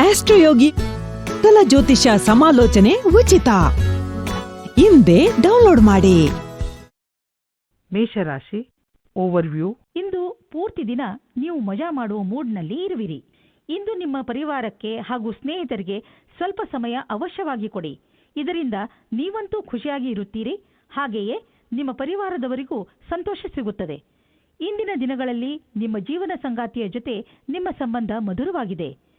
ಆಸ್ಟ್ರೋಯೋಗಿ ಕಲ ಜ್ಯೋತಿಷ ಸಮಾಲೋಚನೆ ಉಚಿತ. ಹಿಂದೆ ಡೌನ್ಲೋಡ್ ಮಾಡಿ. ಮೇಷರಾಶಿ, ಓವರ್ವ್ಯೂ. ಇಂದು ಪೂರ್ತಿ ದಿನ ನೀವು ಮಜಾ ಮಾಡುವ ಮೂಡ್ನಲ್ಲಿ ಇರುವಿರಿ. ಇಂದು ನಿಮ್ಮ ಪರಿವಾರಕ್ಕೆ ಹಾಗೂ ಸ್ನೇಹಿತರಿಗೆ ಸ್ವಲ್ಪ ಸಮಯ ಅವಶ್ಯವಾಗಿ ಕೊಡಿ. ಇದರಿಂದ ನೀವಂತೂ ಖುಷಿಯಾಗಿ ಇರುತ್ತೀರಿ. ಹಾಗೆಯೇ ನಿಮ್ಮ ಪರಿವಾರದವರಿಗೂ ಸಂತೋಷ ಸಿಗುತ್ತದೆ. ಇಂದಿನ ದಿನಗಳಲ್ಲಿ ನಿಮ್ಮ ಜೀವನ ಸಂಗಾತಿಯ ಜೊತೆ ನಿಮ್ಮ ಸಂಬಂಧ ಮಧುರವಾಗಿದೆ.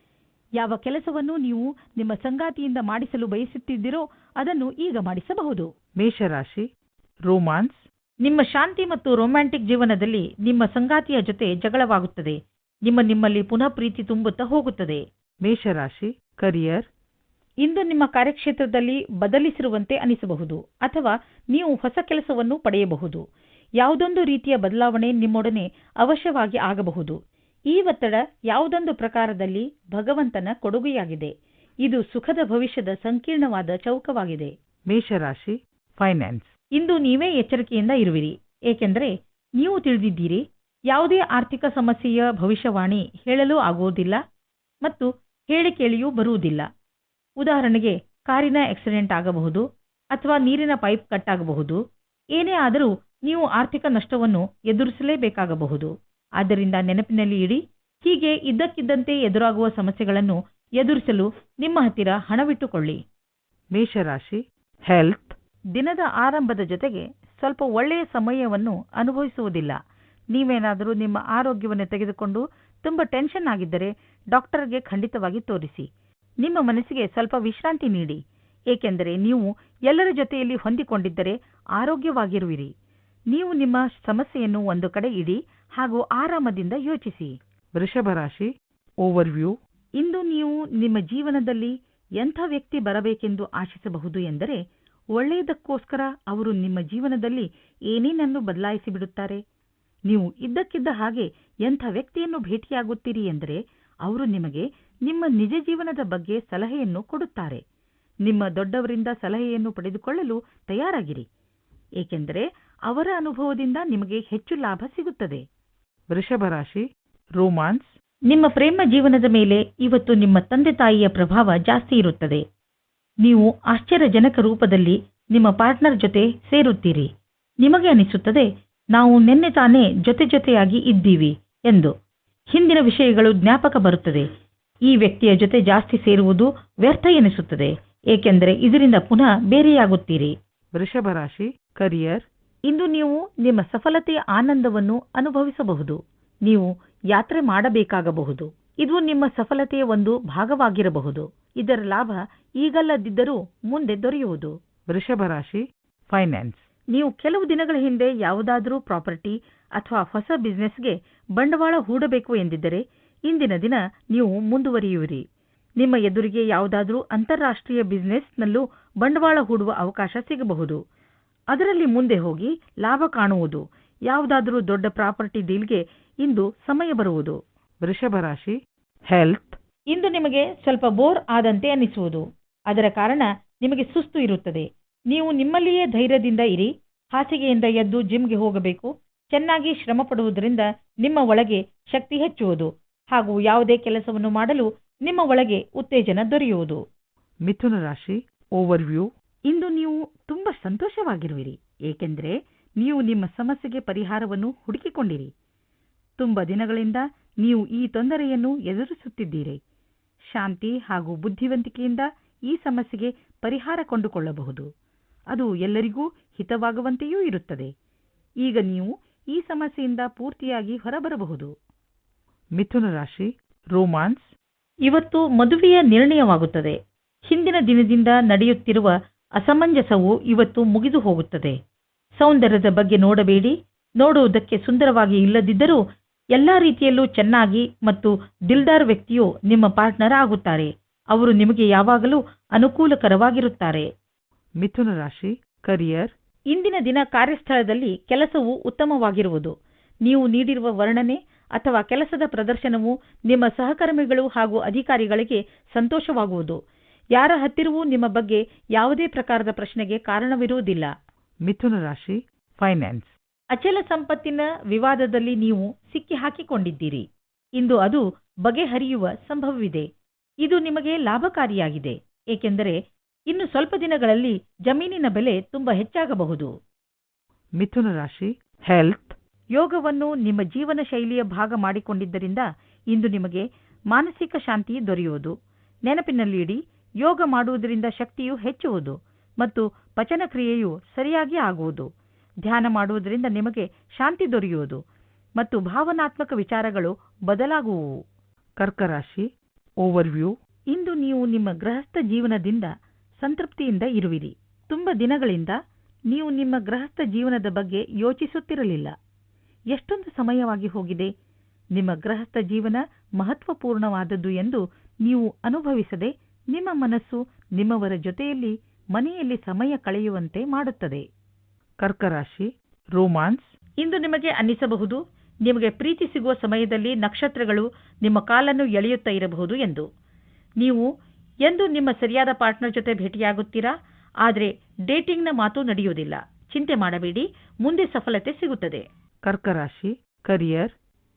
ಯಾವ ಕೆಲಸವನ್ನು ನೀವು ನಿಮ್ಮ ಸಂಗಾತಿಯಿಂದ ಮಾಡಿಸಲು ಬಯಸುತ್ತಿದ್ದೀರೋ ಅದನ್ನು ಈಗ ಮಾಡಿಸಬಹುದು. ಮೇಷರಾಶಿ, ರೋಮಾನ್ಸ್. ನಿಮ್ಮ ಶಾಂತಿ ಮತ್ತು ರೊಮ್ಯಾಂಟಿಕ್ ಜೀವನದಲ್ಲಿ ನಿಮ್ಮ ಸಂಗಾತಿಯ ಜೊತೆ ಜಗಳವಾಗುತ್ತದೆ. ನಿಮ್ಮ ನಿಮ್ಮಲ್ಲಿ ಪುನಃ ಪ್ರೀತಿ ತುಂಬುತ್ತಾ ಹೋಗುತ್ತದೆ. ಮೇಷರಾಶಿ, ಕರಿಯರ್. ಇಂದು ನಿಮ್ಮ ಕಾರ್ಯಕ್ಷೇತ್ರದಲ್ಲಿ ಬದಲಿಸಿರುವಂತೆ ಅನಿಸಬಹುದು ಅಥವಾ ನೀವು ಹೊಸ ಕೆಲಸವನ್ನು ಪಡೆಯಬಹುದು. ಯಾವುದೊಂದು ರೀತಿಯ ಬದಲಾವಣೆ ನಿಮ್ಮೊಡನೆ ಅವಶ್ಯವಾಗಿ ಆಗಬಹುದು. ಈ ಒತ್ತಡ ಯಾವುದೊಂದು ಪ್ರಕಾರದಲ್ಲಿ ಭಗವಂತನ ಕೊಡುಗೆಯಾಗಿದೆ. ಇದು ಸುಖದ ಭವಿಷ್ಯದ ಸಂಕೀರ್ಣವಾದ ಚೌಕವಾಗಿದೆ. ಮೇಷರಾಶಿ ಫೈನಾನ್ಸ್ ಇಂದು ನೀವೇ ಎಚ್ಚರಿಕೆಯಿಂದ ಇರುವಿರಿ. ಏಕೆಂದರೆ ನೀವು ತಿಳಿದಿದ್ದೀರಿ ಯಾವುದೇ ಆರ್ಥಿಕ ಸಮಸ್ಯೆಯ ಭವಿಷ್ಯವಾಣಿ ಹೇಳಲು ಆಗುವುದಿಲ್ಲ ಮತ್ತು ಹೇಳಿ ಕೇಳಿಯೂ ಬರುವುದಿಲ್ಲ. ಉದಾಹರಣೆಗೆ ಕಾರಿನ ಆಕ್ಸಿಡೆಂಟ್ ಆಗಬಹುದು ಅಥವಾ ನೀರಿನ ಪೈಪ್ ಕಟ್ಟಾಗಬಹುದು ಏನೇ ಆದರೂ ನೀವು ಆರ್ಥಿಕ ನಷ್ಟವನ್ನು ಎದುರಿಸಲೇಬೇಕಾಗಬಹುದು. ಆದ್ದರಿಂದ ನೆನಪಿನಲ್ಲಿ ಇಡಿ ಹೀಗೆ ಇದ್ದಕ್ಕಿದ್ದಂತೆ ಎದುರಾಗುವ ಸಮಸ್ಯೆಗಳನ್ನು ಎದುರಿಸಲು ನಿಮ್ಮ ಹತ್ತಿರ ಹಣವಿಟ್ಟುಕೊಳ್ಳಿ. ಮೇಷರಾಶಿ ಹೆಲ್ತ್ ದಿನದ ಆರಂಭದ ಜೊತೆಗೆ ಸ್ವಲ್ಪ ಒಳ್ಳೆಯ ಸಮಯವನ್ನು ಅನುಭವಿಸುವುದಿಲ್ಲ. ನೀವೇನಾದರೂ ನಿಮ್ಮ ಆರೋಗ್ಯವನ್ನು ತೆಗೆದುಕೊಂಡು ತುಂಬ ಟೆನ್ಷನ್ ಆಗಿದ್ದರೆ ಡಾಕ್ಟರ್ಗೆ ಖಂಡಿತವಾಗಿ ತೋರಿಸಿ. ನಿಮ್ಮ ಮನಸ್ಸಿಗೆ ಸ್ವಲ್ಪ ವಿಶ್ರಾಂತಿ ನೀಡಿ. ಏಕೆಂದರೆ ನೀವು ಎಲ್ಲರ ಜೊತೆಯಲ್ಲಿ ಹೊಂದಿಕೊಂಡಿದ್ದರೆ ಆರೋಗ್ಯವಾಗಿರುವಿರಿ. ನೀವು ನಿಮ್ಮ ಸಮಸ್ಯೆಯನ್ನು ಒಂದು ಕಡೆ ಇಡಿ ಹಾಗೂ ಆರಾಮದಿಂದ ಯೋಚಿಸಿ. ವೃಷಭ ರಾಶಿ ಓವರ್ವ್ಯೂ ಇಂದು ನೀವು ನಿಮ್ಮ ಜೀವನದಲ್ಲಿ ಎಂಥ ವ್ಯಕ್ತಿ ಬರಬೇಕೆಂದು ಆಶಿಸಬಹುದು ಎಂದರೆ ಒಳ್ಳೆಯದಕ್ಕೋಸ್ಕರ ಅವರು ನಿಮ್ಮ ಜೀವನದಲ್ಲಿ ಏನೇನನ್ನು ಬದಲಾಯಿಸಿ ಬಿಡುತ್ತಾರೆ? ನೀವು ಇದ್ದಕ್ಕಿದ್ದ ಹಾಗೆ ಎಂಥ ವ್ಯಕ್ತಿಯನ್ನು ಭೇಟಿಯಾಗುತ್ತೀರಿ ಎಂದರೆ ಅವರು ನಿಮಗೆ ನಿಮ್ಮ ನಿಜ ಜೀವನದ ಬಗ್ಗೆ ಸಲಹೆಯನ್ನು ಕೊಡುತ್ತಾರೆ. ನಿಮ್ಮ ದೊಡ್ಡವರಿಂದ ಸಲಹೆಯನ್ನು ಪಡೆದುಕೊಳ್ಳಲು ತಯಾರಾಗಿರಿ. ಏಕೆಂದರೆ ಅವರ ಅನುಭವದಿಂದ ನಿಮಗೆ ಹೆಚ್ಚು ಲಾಭ ಸಿಗುತ್ತದೆ. ವೃಷಭ ರಾಶಿ ರೋಮಾನ್ಸ್. ನಿಮ್ಮ ಪ್ರೇಮ ಜೀವನದ ಮೇಲೆ ಇವತ್ತು ನಿಮ್ಮ ತಂದೆ ತಾಯಿಯ ಪ್ರಭಾವ ಜಾಸ್ತಿ ಇರುತ್ತದೆ. ನೀವು ಆಶ್ಚರ್ಯಜನಕ ರೂಪದಲ್ಲಿ ನಿಮ್ಮ ಪಾರ್ಟ್ನರ್ ಜೊತೆ ಸೇರುತ್ತೀರಿ. ನಿಮಗೆ ಅನಿಸುತ್ತದೆ ನಾವು ನಿನ್ನೆ ತಾನೇ ಜೊತೆ ಜೊತೆಯಾಗಿ ಇದ್ದೀವಿ ಎಂದು. ಹಿಂದಿನ ವಿಷಯಗಳು ಜ್ಞಾಪಕ ಬರುತ್ತದೆ. ಈ ವ್ಯಕ್ತಿಯ ಜೊತೆ ಜಾಸ್ತಿ ಸೇರುವುದು ವ್ಯರ್ಥ ಎನಿಸುತ್ತದೆ ಏಕೆಂದರೆ ಇದರಿಂದ ಪುನಃ ಬೇರೆಯಾಗುತ್ತೀರಿ. ವೃಷಭ ರಾಶಿ ಕರಿಯರ್ ಇಂದು ನೀವು ನಿಮ್ಮ ಸಫಲತೆಯ ಆನಂದವನ್ನು ಅನುಭವಿಸಬಹುದು. ನೀವು ಯಾತ್ರೆ ಮಾಡಬೇಕಾಗಬಹುದು. ಇದು ನಿಮ್ಮ ಸಫಲತೆಯ ಒಂದು ಭಾಗವಾಗಿರಬಹುದು. ಇದರ ಲಾಭ ಈಗಲ್ಲದಿದ್ದರೂ ಮುಂದೆ ದೊರೆಯುವುದು. ವೃಷಭ ರಾಶಿ ಫೈನಾನ್ಸ್ ನೀವು ಕೆಲವು ದಿನಗಳ ಹಿಂದೆ ಯಾವುದಾದರೂ ಪ್ರಾಪರ್ಟಿ ಅಥವಾ ಹೊಸ ಬಿಸ್ನೆಸ್ಗೆ ಬಂಡವಾಳ ಹೂಡಬೇಕು ಎಂದಿದ್ದರೆ ಇಂದಿನ ದಿನ ನೀವು ಮುಂದುವರಿಯುವಿರಿ. ನಿಮ್ಮ ಎದುರಿಗೆ ಯಾವುದಾದರೂ ಅಂತಾರಾಷ್ಟ್ರೀಯ ಬಿಸ್ನೆಸ್ನಲ್ಲೂ ಬಂಡವಾಳ ಹೂಡುವ ಅವಕಾಶ ಸಿಗಬಹುದು. ಅದರಲ್ಲಿ ಮುಂದೆ ಹೋಗಿ ಲಾಭ ಕಾಣುವುದು ಯಾವುದಾದರೂ ದೊಡ್ಡ ಪ್ರಾಪರ್ಟಿ ಡೀಲ್ಗೆ ಇಂದು ಸಮಯ ಬರುವುದು. ವೃಷಭ ರಾಶಿ ಹೆಲ್ತ್. ಇಂದು ನಿಮಗೆ ಸ್ವಲ್ಪ ಬೋರ್ ಆದಂತೆ ಅನಿಸುವುದು ಅದರ ಕಾರಣ ನಿಮಗೆ ಸುಸ್ತು ಇರುತ್ತದೆ. ನೀವು ನಿಮ್ಮಲ್ಲಿಯೇ ಧೈರ್ಯದಿಂದ ಇರಿ. ಹಾಸಿಗೆಯಿಂದ ಎದ್ದು ಜಿಮ್ಗೆ ಹೋಗಬೇಕು. ಚೆನ್ನಾಗಿ ಶ್ರಮ ಪಡುವುದರಿಂದ ನಿಮ್ಮ ಒಳಗೆ ಶಕ್ತಿ ಹೆಚ್ಚುವುದು. ಹಾಗೂ ಯಾವುದೇ ಕೆಲಸವನ್ನು ಮಾಡಲು ನಿಮ್ಮ ಒಳಗೆ ಉತ್ತೇಜನ ದೊರೆಯುವುದು. ಮಿಥುನ ರಾಶಿ ಓವರ್ವ್ಯೂ. ಇಂದು ನೀವು ತುಂಬಾ ಸಂತೋಷವಾಗಿರುವಿರಿ. ಏಕೆಂದರೆ ನೀವು ನಿಮ್ಮ ಸಮಸ್ಯೆಗೆ ಪರಿಹಾರವನ್ನು ಹುಡುಕಿಕೊಂಡಿರಿ. ತುಂಬಾ ದಿನಗಳಿಂದ ನೀವು ಈ ತೊಂದರೆಯನ್ನು ಎದುರಿಸುತ್ತಿದ್ದೀರಿ. ಶಾಂತಿ ಹಾಗೂ ಬುದ್ಧಿವಂತಿಕೆಯಿಂದ ಈ ಸಮಸ್ಯೆಗೆ ಪರಿಹಾರ ಕೊಂಡುಕೊಳ್ಳಬಹುದು. ಅದು ಎಲ್ಲರಿಗೂ ಹಿತವಾಗುವಂತೆಯೂ ಇರುತ್ತದೆ. ಈಗ ನೀವು ಈ ಸಮಸ್ಯೆಯಿಂದ ಪೂರ್ತಿಯಾಗಿ ಹೊರಬರಬಹುದು. ಮಿಥುನ ರಾಶಿ ರೋಮಾನ್ಸ್. ಇವತ್ತು ಮದುವೆಯ ನಿರ್ಣಯವಾಗುತ್ತದೆ. ಹಿಂದಿನ ದಿನದಿಂದ ನಡೆಯುತ್ತಿರುವ ಅಸಮಂಜಸವು ಇವತ್ತು ಮುಗಿದು ಹೋಗುತ್ತದೆ. ಸೌಂದರ್ಯದ ಬಗ್ಗೆ ನೋಡಬೇಡಿ. ನೋಡುವುದಕ್ಕೆ ಸುಂದರವಾಗಿ ಇಲ್ಲದಿದ್ದರೂ ಎಲ್ಲ ರೀತಿಯಲ್ಲೂ ಚೆನ್ನಾಗಿ ಮತ್ತು ದಿಲ್ದಾರ್ ವ್ಯಕ್ತಿಯು ನಿಮ್ಮ ಪಾರ್ಟ್ನರ್ ಆಗುತ್ತಾರೆ. ಅವರು ನಿಮಗೆ ಯಾವಾಗಲೂ ಅನುಕೂಲಕರವಾಗಿರುತ್ತಾರೆ. ಮಿಥುನ ರಾಶಿ ಕರಿಯರ್ ಇಂದಿನ ದಿನ ಕಾರ್ಯಸ್ಥಳದಲ್ಲಿ ಕೆಲಸವು ಉತ್ತಮವಾಗಿರುವುದು. ನೀವು ನೀಡಿರುವ ವರ್ಣನೆ ಅಥವಾ ಕೆಲಸದ ಪ್ರದರ್ಶನವು ನಿಮ್ಮ ಸಹಕರ್ಮಿಗಳು ಹಾಗೂ ಅಧಿಕಾರಿಗಳಿಗೆ ಸಂತೋಷವಾಗುವುದು. ಯಾರ ಹತ್ತಿರವೂ ನಿಮ್ಮ ಬಗ್ಗೆ ಯಾವುದೇ ಪ್ರಕಾರದ ಪ್ರಶ್ನೆಗೆ ಕಾರಣವಿರುವುದಿಲ್ಲ. ಮಿಥುನ ರಾಶಿ ಫೈನಾನ್ಸ್ ಅಚಲ ಸಂಪತ್ತಿನ ವಿವಾದದಲ್ಲಿ ನೀವು ಸಿಕ್ಕಿ ಹಾಕಿಕೊಂಡಿದ್ದೀರಿ. ಇಂದು ಅದು ಬಗೆಹರಿಯುವ ಸಂಭವವಿದೆ. ಇದು ನಿಮಗೆ ಲಾಭಕಾರಿಯಾಗಿದೆ. ಏಕೆಂದರೆ ಇನ್ನು ಸ್ವಲ್ಪ ದಿನಗಳಲ್ಲಿ ಜಮೀನಿನ ಬೆಲೆ ತುಂಬಾ ಹೆಚ್ಚಾಗಬಹುದು. ಮಿಥುನ ರಾಶಿ ಹೆಲ್ತ್ ಯೋಗವನ್ನು ನಿಮ್ಮ ಜೀವನ ಶೈಲಿಯ ಭಾಗ ಮಾಡಿಕೊಂಡಿದ್ದರಿಂದ ಇಂದು ನಿಮಗೆ ಮಾನಸಿಕ ಶಾಂತಿ ದೊರೆಯುವುದು. ನೆನಪಿನಲ್ಲಿಡಿ ಯೋಗ ಮಾಡುವುದರಿಂದ ಶಕ್ತಿಯು ಹೆಚ್ಚುವುದು ಮತ್ತು ಪಚನ ಕ್ರಿಯೆಯು ಸರಿಯಾಗಿ ಆಗುವುದು. ಧ್ಯಾನ ಮಾಡುವುದರಿಂದ ನಿಮಗೆ ಶಾಂತಿ ದೊರೆಯುವುದು ಮತ್ತು ಭಾವನಾತ್ಮಕ ವಿಚಾರಗಳು ಬದಲಾಗುವು ಕರ್ಕರಾಶಿ ಓವರ್ವ್ಯೂ. ಇಂದು ನೀವು ನಿಮ್ಮ ಗೃಹಸ್ಥ ಜೀವನದಿಂದ ಸಂತೃಪ್ತಿಯಿಂದ ಇರುವಿರಿ. ತುಂಬ ದಿನಗಳಿಂದ ನೀವು ನಿಮ್ಮ ಗೃಹಸ್ಥ ಜೀವನದ ಬಗ್ಗೆ ಯೋಚಿಸುತ್ತಿರಲಿಲ್ಲ. ಎಷ್ಟೊಂದು ಸಮಯವಾಗಿ ಹೋಗಿದೆ. ನಿಮ್ಮ ಗೃಹಸ್ಥ ಜೀವನ ಮಹತ್ವಪೂರ್ಣವಾದದ್ದು ಎಂದು ನೀವು ಅನುಭವಿಸದೆ ನಿಮ್ಮ ಮನಸ್ಸು ನಿಮ್ಮವರ ಜೊತೆಯಲ್ಲಿ ಮನೆಯಲ್ಲಿ ಸಮಯ ಕಳೆಯುವಂತೆ ಮಾಡುತ್ತದೆ. ಕರ್ಕರಾಶಿ ರೋಮಾನ್ಸ್. ಇಂದು ನಿಮಗೆ ಅನ್ನಿಸಬಹುದು ನಿಮಗೆ ಪ್ರೀತಿ ಸಿಗುವ ಸಮಯದಲ್ಲಿ ನಕ್ಷತ್ರಗಳು ನಿಮ್ಮ ಕಾಲನ್ನು ಎಳೆಯುತ್ತಾ ಇರಬಹುದು ಎಂದು. ನೀವು ಎಂದು ನಿಮ್ಮ ಸರಿಯಾದ ಪಾರ್ಟ್ನರ್ ಜೊತೆ ಭೇಟಿಯಾಗುತ್ತೀರಾ? ಆದರೆ ಡೇಟಿಂಗ್ನ ಮಾತು ನಡೆಯುವುದಿಲ್ಲ. ಚಿಂತೆ ಮಾಡಬೇಡಿ ಮುಂದೆ ಸಫಲತೆ ಸಿಗುತ್ತದೆ. ಕರ್ಕರಾಶಿ ಕರಿಯರ್.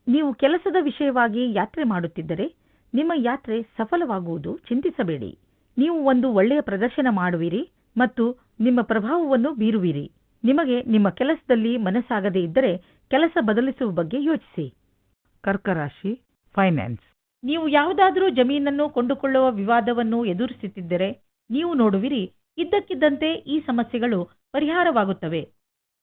ನೀವು ಕೆಲಸದ ವಿಷಯವಾಗಿ ಯಾತ್ರೆ ಮಾಡುತ್ತಿದ್ದರೆ ನಿಮ್ಮ ಯಾತ್ರೆ ಸಫಲವಾಗುವುದು ಚಿಂತಿಸಬೇಡಿ. ನೀವು ಒಂದು ಒಳ್ಳೆಯ ಪ್ರದರ್ಶನ ಮಾಡುವಿರಿ ಮತ್ತು ನಿಮ್ಮ ಪ್ರಭಾವವನ್ನು ಬೀರುವಿರಿ. ನಿಮಗೆ ನಿಮ್ಮ ಕೆಲಸದಲ್ಲಿ ಮನಸ್ಸಾಗದೇ ಇದ್ದರೆ ಕೆಲಸ ಬದಲಿಸುವ ಬಗ್ಗೆ ಯೋಚಿಸಿ. ಕರ್ಕರಾಶಿ ಫೈನಾನ್ಸ್ ನೀವು ಯಾವುದಾದರೂ ಜಮೀನನ್ನು ಕೊಂಡುಕೊಳ್ಳುವ ವಿವಾದವನ್ನು ಎದುರಿಸುತ್ತಿದ್ದರೆ ನೀವು ನೋಡುವಿರಿ ಇದ್ದಕ್ಕಿದ್ದಂತೆ ಈ ಸಮಸ್ಯೆಗಳು ಪರಿಹಾರವಾಗುತ್ತವೆ.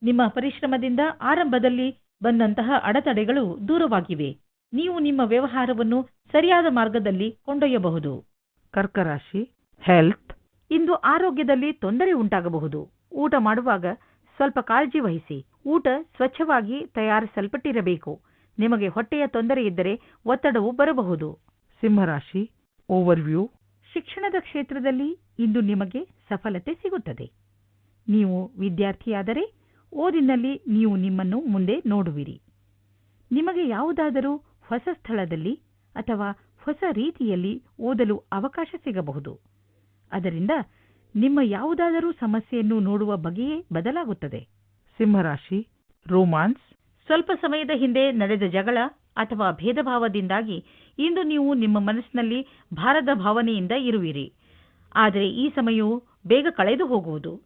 ನಿಮ್ಮ ಪರಿಶ್ರಮದಿಂದ ಆರಂಭದಲ್ಲಿ ಬಂದಂತಹ ಅಡೆತಡೆಗಳು ದೂರವಾಗಿವೆ. ನೀವು ನಿಮ್ಮ ವ್ಯವಹಾರವನ್ನು ಸರಿಯಾದ ಮಾರ್ಗದಲ್ಲಿ ಕೊಂಡೊಯ್ಯಬಹುದು. ಕರ್ಕರಾಶಿ ಹೆಲ್ತ್ ಇಂದು ಆರೋಗ್ಯದಲ್ಲಿ ತೊಂದರೆ ಉಂಟಾಗಬಹುದು. ಊಟ ಮಾಡುವಾಗ ಸ್ವಲ್ಪ ಕಾಳಜಿ ವಹಿಸಿ. ಊಟ ಸ್ವಚ್ಛವಾಗಿ ತಯಾರಿಸಲ್ಪಟ್ಟಿರಬೇಕು. ನಿಮಗೆ ಹೊಟ್ಟೆಯ ತೊಂದರೆ ಇದ್ದರೆ ಒತ್ತಡವು ಬರಬಹುದು. ಸಿಂಹರಾಶಿ ಓವರ್ವ್ಯೂ ಶಿಕ್ಷಣದ ಕ್ಷೇತ್ರದಲ್ಲಿ ಇಂದು ನಿಮಗೆ ಸಫಲತೆ ಸಿಗುತ್ತದೆ. ನೀವು ವಿದ್ಯಾರ್ಥಿಯಾದರೆ ಓದಿನಲ್ಲಿ ನೀವು ನಿಮ್ಮನ್ನು ಮುಂದೆ ನೋಡುವಿರಿ. ನಿಮಗೆ ಯಾವುದಾದರೂ ಹೊಸ ಸ್ಥಳದಲ್ಲಿ ಅಥವಾ ಹೊಸ ರೀತಿಯಲ್ಲಿ ಓದಲು ಅವಕಾಶ ಸಿಗಬಹುದು. ಅದರಿಂದ ನಿಮ್ಮ ಯಾವುದಾದರೂ ಸಮಸ್ಯೆಯನ್ನು ನೋಡುವ ಬಗೆಯೇ ಬದಲಾಗುತ್ತದೆ. ಸಿಂಹರಾಶಿ ರೋಮಾನ್ಸ್. ಸ್ವಲ್ಪ ಸಮಯದ ಹಿಂದೆ ನಡೆದ ಜಗಳ ಅಥವಾ ಭೇದಭಾವದಿಂದಾಗಿ ಇಂದು ನೀವು ನಿಮ್ಮ ಮನಸ್ಸಿನಲ್ಲಿ ಭಾರದ ಭಾವನೆಯಿಂದ ಇರುವಿರಿ. ಆದರೆ ಈ ಸಮಯವು ಬೇಗ ಕಳೆದು ಹೋಗುವುದು.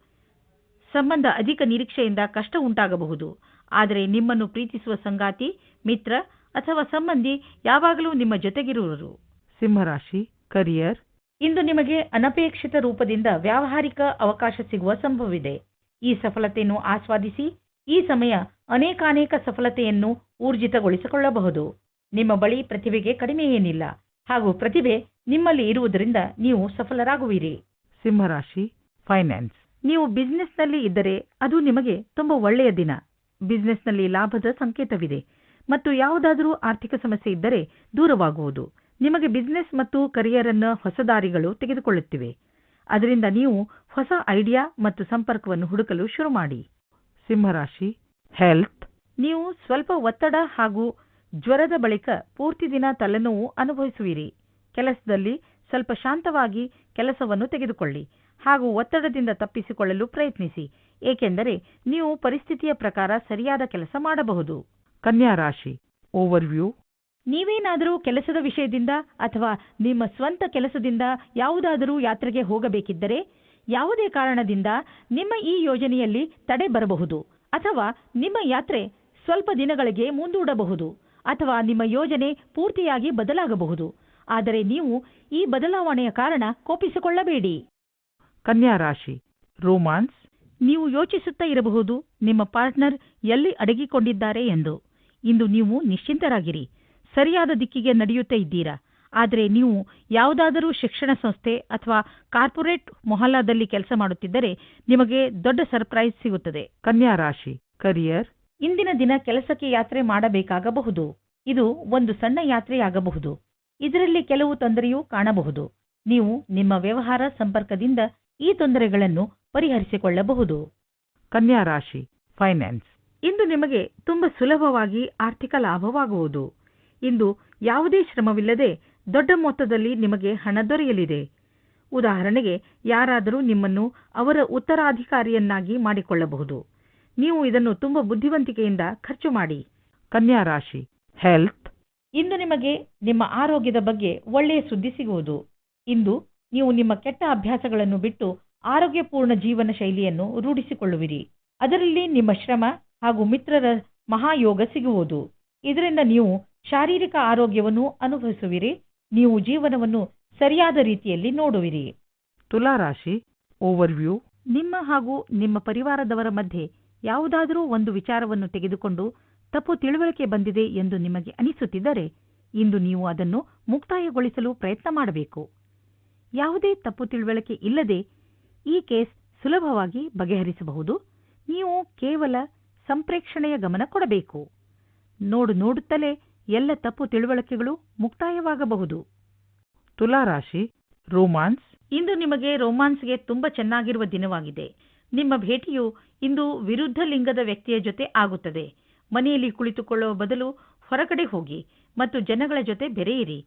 ಸಂಬಂಧ ಅಧಿಕ ನಿರೀಕ್ಷೆಯಿಂದ ಕಷ್ಟ ಉಂಟಾಗಬಹುದು. ಆದರೆ ನಿಮ್ಮನ್ನು ಪ್ರೀತಿಸುವ ಸಂಗಾತಿ ಮಿತ್ರ ಅಥವಾ ಸಂಬಂಧಿ ಯಾವಾಗಲೂ ನಿಮ್ಮ ಜೊತೆಗಿರುವರು ಸಿಂಹರಾಶಿ ಕರಿಯರ್ ಇಂದು ನಿಮಗೆ ಅನಪೇಕ್ಷಿತ ರೂಪದಿಂದ ವ್ಯಾವಹಾರಿಕ ಅವಕಾಶ ಸಿಗುವ ಸಂಭವವಿದೆ. ಈ ಸಫಲತೆಯನ್ನು ಆಸ್ವಾದಿಸಿ ಈ ಸಮಯ ಅನೇಕಾನೇಕ ಸಫಲತೆಯನ್ನು ಊರ್ಜಿತಗೊಳಿಸಿಕೊಳ್ಳಬಹುದು. ನಿಮ್ಮ ಬಳಿ ಪ್ರತಿಭೆಗೆ ಕಡಿಮೆ ಏನಿಲ್ಲ. ಹಾಗೂ ಪ್ರತಿಭೆ ನಿಮ್ಮಲ್ಲಿ ಇರುವುದರಿಂದ ನೀವು ಸಫಲರಾಗುವಿರಿ. ಸಿಂಹರಾಶಿ ಫೈನಾನ್ಸ್ ನೀವು ಬಿಸ್ನೆಸ್ನಲ್ಲಿ ಇದ್ದರೆ ಅದು ನಿಮಗೆ ತುಂಬಾ ಒಳ್ಳೆಯ ದಿನ. ಬಿಸ್ನೆಸ್ನಲ್ಲಿ ಲಾಭದ ಸಂಕೇತವಿದೆ. ಮತ್ತು ಯಾವುದಾದರೂ ಆರ್ಥಿಕ ಸಮಸ್ಯೆ ಇದ್ದರೆ ದೂರವಾಗುವುದು. ನಿಮಗೆ ಬಿಸ್ನೆಸ್ ಮತ್ತು ಕರಿಯರ್ ಅನ್ನು ಹೊಸ ದಾರಿಗಳು ತೆಗೆದುಕೊಳ್ಳುತ್ತಿವೆ. ಅದರಿಂದ ನೀವು ಹೊಸ ಐಡಿಯಾ ಮತ್ತು ಸಂಪರ್ಕವನ್ನು ಹುಡುಕಲು ಶುರು ಮಾಡಿ. ಸಿಂಹರಾಶಿ ಹೆಲ್ತ್ ನೀವು ಸ್ವಲ್ಪ ಒತ್ತಡ ಹಾಗೂ ಜ್ವರದ ಬಳಿಕ ಪೂರ್ತಿ ದಿನ ತಲೆನೋವು ಅನುಭವಿಸುವಿರಿ. ಕೆಲಸದಲ್ಲಿ ಸ್ವಲ್ಪ ಶಾಂತವಾಗಿ ಕೆಲಸವನ್ನು ತೆಗೆದುಕೊಳ್ಳಿ ಹಾಗೂ ಒತ್ತಡದಿಂದ ತಪ್ಪಿಸಿಕೊಳ್ಳಲು ಪ್ರಯತ್ನಿಸಿ. ಏಕೆಂದರೆ ನೀವು ಪರಿಸ್ಥಿತಿಯ ಪ್ರಕಾರ ಸರಿಯಾದ ಕೆಲಸ ಮಾಡಬಹುದು. ಕನ್ಯಾ ರಾಶಿ ಓವರ್ವ್ಯೂ ನೀವೇನಾದರೂ ಕೆಲಸದ ವಿಷಯದಿಂದ ಅಥವಾ ನಿಮ್ಮ ಸ್ವಂತ ಕೆಲಸದಿಂದ ಯಾವುದಾದರೂ ಯಾತ್ರೆಗೆ ಹೋಗಬೇಕಿದ್ದರೆ ಯಾವುದೇ ಕಾರಣದಿಂದ ನಿಮ್ಮ ಈ ಯೋಜನೆಯಲ್ಲಿ ತಡೆ ಬರಬಹುದು ಅಥವಾ ನಿಮ್ಮ ಯಾತ್ರೆ ಸ್ವಲ್ಪ ದಿನಗಳಿಗೆ ಮುಂದೂಡಬಹುದು ಅಥವಾ ನಿಮ್ಮ ಯೋಜನೆ ಪೂರ್ತಿಯಾಗಿ ಬದಲಾಗಬಹುದು. ಆದರೆ ನೀವು ಈ ಬದಲಾವಣೆಯ ಕಾರಣ ಕೋಪಿಸಿಕೊಳ್ಳಬೇಡಿ. ಕನ್ಯಾ ರಾಶಿ ರೋಮಾನ್ಸ್ ನೀವು ಯೋಚಿಸುತ್ತಾ ಇರಬಹುದು ನಿಮ್ಮ ಪಾರ್ಟ್ನರ್ ಎಲ್ಲಿ ಅಡಗಿಕೊಂಡಿದ್ದಾರೆ ಎಂದು. ಇಂದು ನೀವು ನಿಶ್ಚಿಂತರಾಗಿರಿ. ಸರಿಯಾದ ದಿಕ್ಕಿಗೆ ನಡೆಯುತ್ತಾ ಇದ್ದೀರಾ. ಆದರೆ ನೀವು ಯಾವುದಾದರೂ ಶಿಕ್ಷಣ ಸಂಸ್ಥೆ ಅಥವಾ ಕಾರ್ಪೊರೇಟ್ ಮೊಹಲ್ಲಾದಲ್ಲಿ ಕೆಲಸ ಮಾಡುತ್ತಿದ್ದರೆ ನಿಮಗೆ ದೊಡ್ಡ ಸರ್ಪ್ರೈಸ್ ಸಿಗುತ್ತದೆ. ಕನ್ಯಾ ರಾಶಿ ಕರಿಯರ್ ಇಂದಿನ ದಿನ ಕೆಲಸಕ್ಕೆ ಯಾತ್ರೆ ಮಾಡಬೇಕಾಗಬಹುದು. ಇದು ಒಂದು ಸಣ್ಣ ಯಾತ್ರೆಯಾಗಬಹುದು. ಇದರಲ್ಲಿ ಕೆಲವು ತೊಂದರೆಯೂ ಕಾಣಬಹುದು. ನೀವು ನಿಮ್ಮ ವ್ಯವಹಾರ ಸಂಪರ್ಕದಿಂದ ಈ ತೊಂದರೆಗಳನ್ನು ಪರಿಹರಿಸಿಕೊಳ್ಳಬಹುದು. ಕನ್ಯಾ ರಾಶಿ ಫೈನಾನ್ಸ್ ಇಂದು ನಿಮಗೆ ತುಂಬ ಸುಲಭವಾಗಿ ಆರ್ಥಿಕ ಲಾಭವಾಗುವುದು. ಇಂದು ಯಾವುದೇ ಶ್ರಮವಿಲ್ಲದೆ ದೊಡ್ಡ ಮೊತ್ತದಲ್ಲಿ ನಿಮಗೆ ಹಣ ದೊರೆಯಲಿದೆ. ಉದಾಹರಣೆಗೆ ಯಾರಾದರೂ ನಿಮ್ಮನ್ನು ಅವರ ಉತ್ತರಾಧಿಕಾರಿಯನ್ನಾಗಿ ಮಾಡಿಕೊಳ್ಳಬಹುದು. ನೀವು ಇದನ್ನು ತುಂಬ ಬುದ್ಧಿವಂತಿಕೆಯಿಂದ ಖರ್ಚು ಮಾಡಿ. ಕನ್ಯಾ ರಾಶಿ ಹೆಲ್ತ್ ಇಂದು ನಿಮಗೆ ನಿಮ್ಮ ಆರೋಗ್ಯದ ಬಗ್ಗೆ ಒಳ್ಳೆಯ ಸುದ್ದಿ ಸಿಗುವುದು. ಇಂದು ನೀವು ನಿಮ್ಮ ಕೆಟ್ಟ ಅಭ್ಯಾಸಗಳನ್ನು ಬಿಟ್ಟು ಆರೋಗ್ಯಪೂರ್ಣ ಜೀವನ ಶೈಲಿಯನ್ನು ರೂಢಿಸಿಕೊಳ್ಳುವಿರಿ. ಅದರಲ್ಲಿ ನಿಮ್ಮ ಶ್ರಮ ಹಾಗೂ ಮಿತ್ರರ ಮಹಾಯೋಗ ಸಿಗುವುದು. ಇದರಿಂದ ನೀವು ಶಾರೀರಿಕ ಆರೋಗ್ಯವನ್ನು ಅನುಭವಿಸುವಿರಿ. ನೀವು ಜೀವನವನ್ನು ಸರಿಯಾದ ರೀತಿಯಲ್ಲಿ ನೋಡುವಿರಿ. ತುಲಾ ರಾಶಿ ಓವರ್ವ್ಯೂ ನಿಮ್ಮ ಹಾಗೂ ನಿಮ್ಮ ಪರಿವಾರದವರ ಮಧ್ಯೆ ಯಾವುದಾದರೂ ಒಂದು ವಿಚಾರವನ್ನು ತೆಗೆದುಕೊಂಡು ತಪ್ಪು ತಿಳುವಳಿಕೆ ಬಂದಿದೆ ಎಂದು ನಿಮಗೆ ಅನಿಸುತ್ತಿದ್ದರೆ ಇಂದು ನೀವು ಅದನ್ನು ಮುಕ್ತಾಯಗೊಳಿಸಲು ಪ್ರಯತ್ನ ಮಾಡಬೇಕು. ಯಾವುದೇ ತಪ್ಪು ತಿಳುವಳಿಕೆ ಇಲ್ಲದೆ ಈ ಕೇಸ್ ಸುಲಭವಾಗಿ ಬಗೆಹರಿಸಬಹುದು. ನೀವು ಕೇವಲ ಸಂಪ್ರೇಕ್ಷಣೆಯ ಗಮನ ಕೊಡಬೇಕು. ನೋಡು ನೋಡುತ್ತಲೇ ಎಲ್ಲ ತಪ್ಪು ತಿಳುವಳಿಕೆಗಳು ಮುಕ್ತಾಯವಾಗಬಹುದು. ತುಲಾ ರಾಶಿ ರೋಮಾನ್ಸ್. ಇಂದು ನಿಮಗೆ ರೋಮಾನ್ಸ್ಗೆ ತುಂಬಾ ಚೆನ್ನಾಗಿರುವ ದಿನವಾಗಿದೆ. ನಿಮ್ಮ ಭೇಟಿಯು ಇಂದು ವಿರುದ್ಧ ಲಿಂಗದ ವ್ಯಕ್ತಿಯ ಜೊತೆ ಆಗುತ್ತದೆ. ಮನೆಯಲ್ಲಿ ಕುಳಿತುಕೊಳ್ಳುವ ಬದಲು ಹೊರಗಡೆ ಹೋಗಿ ಮತ್ತು ಜನಗಳ ಜೊತೆ ಬೆರೆಯಿರಿ.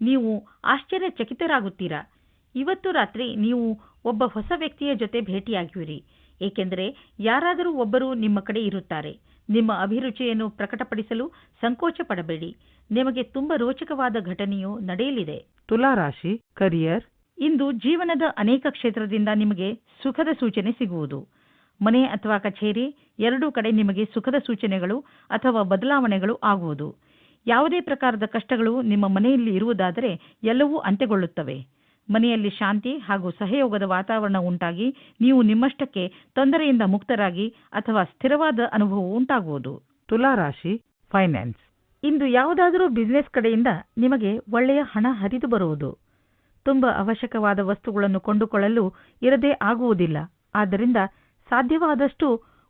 ನೀವು ಆಶ್ಚರ್ಯಚಕಿತರಾಗುತ್ತೀರಾ. ಇವತ್ತು ರಾತ್ರಿ ನೀವು ಒಬ್ಬ ಹೊಸ ವ್ಯಕ್ತಿಯ ಜೊತೆ ಭೇಟಿಯಾಗುವಿರಿ ಏಕೆಂದರೆ ಯಾರಾದರೂ ಒಬ್ಬರು ನಿಮ್ಮ ಕಡೆ ಇರುತ್ತಾರೆ. ನಿಮ್ಮ ಅಭಿರುಚಿಯನ್ನು ಪ್ರಕಟಪಡಿಸಲು ಸಂಕೋಚ ಪಡಬೇಡಿ ನಿಮಗೆ ತುಂಬಾ ರೋಚಕವಾದ ಘಟನೆಯು ನಡೆಯಲಿದೆ. ತುಲಾ ರಾಶಿ ಕರಿಯರ್ ಇಂದು ಜೀವನದ ಅನೇಕ ಕ್ಷೇತ್ರದಿಂದ ನಿಮಗೆ ಸುಖದ ಸೂಚನೆ ಸಿಗುವುದು. ಮನೆ ಅಥವಾ ಕಚೇರಿ ಎರಡೂ ಕಡೆ ನಿಮಗೆ ಸುಖದ ಸೂಚನೆಗಳು ಅಥವಾ ಬದಲಾವಣೆಗಳು ಆಗುವುದು. ಯಾವುದೇ ಪ್ರಕಾರದ ಕಷ್ಟಗಳು ನಿಮ್ಮ ಮನೆಯಲ್ಲಿ ಇರುವುದಾದರೆ ಎಲ್ಲವೂ ಅಂತ್ಯಗೊಳ್ಳುತ್ತವೆ. ಮನೆಯಲ್ಲಿ ಶಾಂತಿ ಹಾಗೂ ಸಹಯೋಗದ ವಾತಾವರಣ ಉಂಟಾಗಿ ನೀವು ನಿಮ್ಮಷ್ಟಕ್ಕೆ ತೊಂದರೆಯಿಂದ ಮುಕ್ತರಾಗಿ ಅಥವಾ ಸ್ಥಿರವಾದ ಅನುಭವ ಉಂಟಾಗುವುದು. ತುಲಾ ರಾಶಿ ಫೈನಾನ್ಸ್ ಇಂದು ಯಾವುದಾದರೂ ಬಿಸಿನೆಸ್ ಕಡೆಯಿಂದ ನಿಮಗೆ ಒಳ್ಳೆಯ ಹಣ ಹರಿದು ಬರುವುದು. ತುಂಬ ಅವಶ್ಯಕವಾದ ವಸ್ತುಗಳನ್ನು ಕೊಂಡುಕೊಳ್ಳಲು ಇರದೇ ಆಗುವುದಿಲ್ಲ. ಆದ್ದರಿಂದ ಸಾಧ್ಯವಾದಷ್ಟು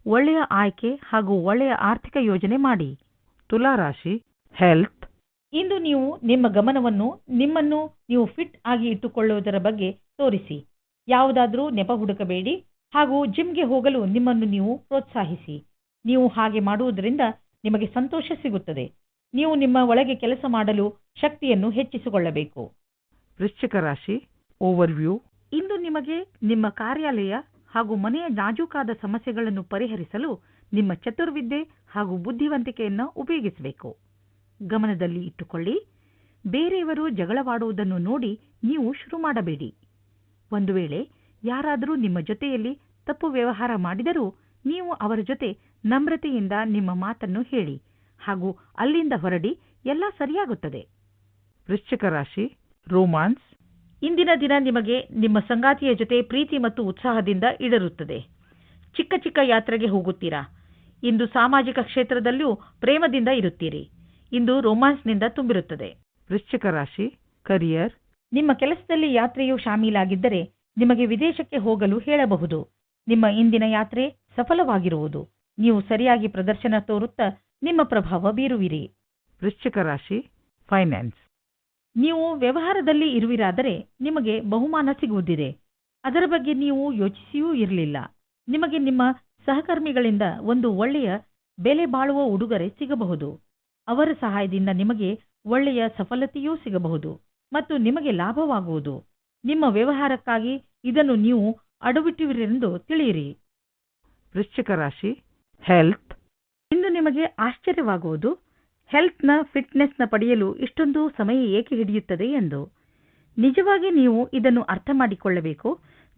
ಒಳ್ಳೆಯ ಆಯ್ಕೆ ಹಾಗೂ ಒಳ್ಳೆಯ ಆರ್ಥಿಕ ಯೋಜನೆ ಮಾಡಿ. ತುಲಾ ರಾಶಿ ಹೆಲ್ತ್ ಇಂದು ನೀವು ನಿಮ್ಮ ಗಮನವನ್ನು, ನಿಮ್ಮನ್ನು ನೀವು ಫಿಟ್ ಆಗಿ ಇಟ್ಟುಕೊಳ್ಳುವುದರ ಬಗ್ಗೆ ತೋರಿಸಿ. ಯಾವುದಾದರೂ ನೆಪ ಹುಡುಕಬೇಡಿ ಹಾಗೂ ಜಿಮ್ಗೆ ಹೋಗಲು ನಿಮ್ಮನ್ನು ನೀವು ಪ್ರೋತ್ಸಾಹಿಸಿ. ನೀವು ಹಾಗೆ ಮಾಡುವುದರಿಂದ ನಿಮಗೆ ಸಂತೋಷ ಸಿಗುತ್ತದೆ. ನೀವು ನಿಮ್ಮ ಒಳಗೆ ಕೆಲಸ ಮಾಡಲು ಶಕ್ತಿಯನ್ನು ಹೆಚ್ಚಿಸಿಕೊಳ್ಳಬೇಕು. ವೃಶ್ಚಿಕ ರಾಶಿ ಓವರ್ವ್ಯೂ ಇಂದು ನಿಮಗೆ ನಿಮ್ಮ ಕಾರ್ಯಾಲಯ ಹಾಗೂ ಮನೆಯ ನಾಜೂಕಾದ ಸಮಸ್ಯೆಗಳನ್ನು ಪರಿಹರಿಸಲು ನಿಮ್ಮ ಚತುರ್ವಿದ್ಯೆ ಹಾಗೂ ಬುದ್ಧಿವಂತಿಕೆಯನ್ನು ಉಪಯೋಗಿಸಬೇಕು. ಗಮನದಲ್ಲಿ ಇಟ್ಟುಕೊಳ್ಳಿ. ಬೇರೆಯವರು ಜಗಳವಾಡುವುದನ್ನು ನೋಡಿ ನೀವು ಶುರು ಮಾಡಬೇಡಿ. ಒಂದು ವೇಳೆ ಯಾರಾದರೂ ನಿಮ್ಮ ಜೊತೆಯಲ್ಲಿ ತಪ್ಪು ವ್ಯವಹಾರ ಮಾಡಿದರೂ ನೀವು ಅವರ ಜೊತೆ ನಮ್ರತೆಯಿಂದ ನಿಮ್ಮ ಮಾತನ್ನು ಹೇಳಿ ಹಾಗೂ ಅಲ್ಲಿಂದ ಹೊರಡಿ ಎಲ್ಲ ಸರಿಯಾಗುತ್ತದೆ. ವೃಶ್ಚಿಕ ರಾಶಿ ರೋಮಾನ್ಸ್. ಇಂದಿನ ದಿನ ನಿಮಗೆ ನಿಮ್ಮ ಸಂಗಾತಿಯ ಜೊತೆ ಪ್ರೀತಿ ಮತ್ತು ಉತ್ಸಾಹದಿಂದ ಇಡರುತ್ತದೆ. ಚಿಕ್ಕ ಚಿಕ್ಕ ಯಾತ್ರೆಗೆ ಹೋಗುತ್ತೀರಾ? ಇಂದು ಸಾಮಾಜಿಕ ಕ್ಷೇತ್ರದಲ್ಲೂ ಪ್ರೇಮದಿಂದ ಇರುತ್ತೀರಿ. ಇಂದು ರೋಮಾನ್ಸ್ನಿಂದ ತುಂಬಿರುತ್ತದೆ. ವೃಶ್ಚಿಕ ರಾಶಿ ಕರಿಯರ್ ನಿಮ್ಮ ಕೆಲಸದಲ್ಲಿ ಯಾತ್ರೆಯು ಶಾಮೀಲಾಗಿದ್ದರೆ ನಿಮಗೆ ವಿದೇಶಕ್ಕೆ ಹೋಗಲು ಹೇಳಬಹುದು. ನಿಮ್ಮ ಇಂದಿನ ಯಾತ್ರೆ ಸಫಲವಾಗಿರುವುದು. ನೀವು ಸರಿಯಾಗಿ ಪ್ರದರ್ಶನ ತೋರುತ್ತಾ ನಿಮ್ಮ ಪ್ರಭಾವ ಬೀರುವಿರಿ. ವೃಶ್ಚಿಕ ರಾಶಿ ಫೈನಾನ್ಸ್ ನೀವು ವ್ಯವಹಾರದಲ್ಲಿ ಇರುವಿರಾದರೆ ನಿಮಗೆ ಬಹುಮಾನ ಸಿಗುವುದಿದೆ. ಅದರ ಬಗ್ಗೆ ನೀವು ಯೋಚಿಸಿಯೂ ಇರಲಿಲ್ಲ. ನಿಮಗೆ ನಿಮ್ಮ ಸಹಕರ್ಮಿಗಳಿಂದ ಒಂದು ಒಳ್ಳೆಯ ಬೆಲೆ ಬಾಳುವ ಉಡುಗೊರೆ ಸಿಗಬಹುದು. ಅವರ ಸಹಾಯದಿಂದ ನಿಮಗೆ ಒಳ್ಳೆಯ ಸಫಲತೆಯೂ ಸಿಗಬಹುದು ಮತ್ತು ನಿಮಗೆ ಲಾಭವಾಗುವುದು. ನಿಮ್ಮ ವ್ಯವಹಾರಕ್ಕಾಗಿ ಇದನ್ನು ನೀವು ಅಡವಿಟ್ಟುವಿರೆಂದು ತಿಳಿಯಿರಿ. ವೃಶ್ಚಿಕ ರಾಶಿ ಹೆಲ್ತ್ ಇಂದು ನಿಮಗೆ ಆಶ್ಚರ್ಯವಾಗುವುದು. ಹೆಲ್ತ್ನ ಫಿಟ್ನೆಸ್ನ ಪಡೆಯಲು ಇಷ್ಟೊಂದು ಸಮಯ ಏಕೆ ಹಿಡಿಯುತ್ತದೆ ಎಂದು. ನಿಜವಾಗಿ ನೀವು ಇದನ್ನು ಅರ್ಥ ಮಾಡಿಕೊಳ್ಳಬೇಕು.